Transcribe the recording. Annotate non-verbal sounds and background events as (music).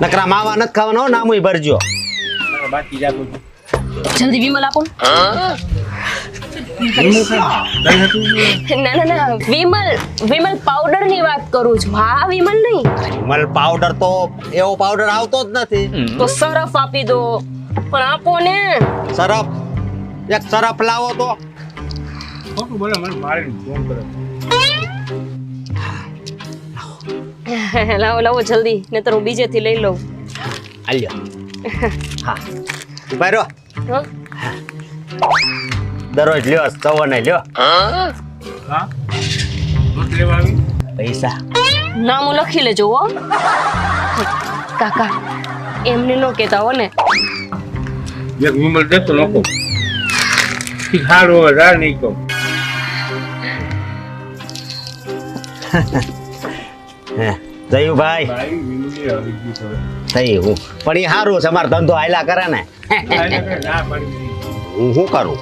નકરા માવા નથી ખાવાનો નામુય ભરજો. બાકી જલ્દી વિમલ આપો. ના ના ના વિમલ વિમલ પાવડરની વાત કરું છું. હા વિમલ નહીં. વિમલ પાવડર તો એવો પાવડર આવતો જ નથી. તો સરફ આપી દો. પણ આપો ને. સરફ એક સરફ લાવો તો. ખોટું બોલે મને મારે ફોન કરે (laughs) લાવો લાવો જલ્દી નહીતર હું બીજેથી લઈ લઉં. હાલ્યો હા. ઊભા દરરોજ લ્યો સવાને લ્યો. પૈસા. નામ હું લખી લેજો હો. કાકા એમને નો કહેતા હો ને. એક વિમલ દેતો હારું હવે રાહ નહીં કહું. (laughs) હે જયુભાઈ. થઈ હું પણ એ સારું છે મારો ધંધો હાયલા કરે ને. હું શું કરું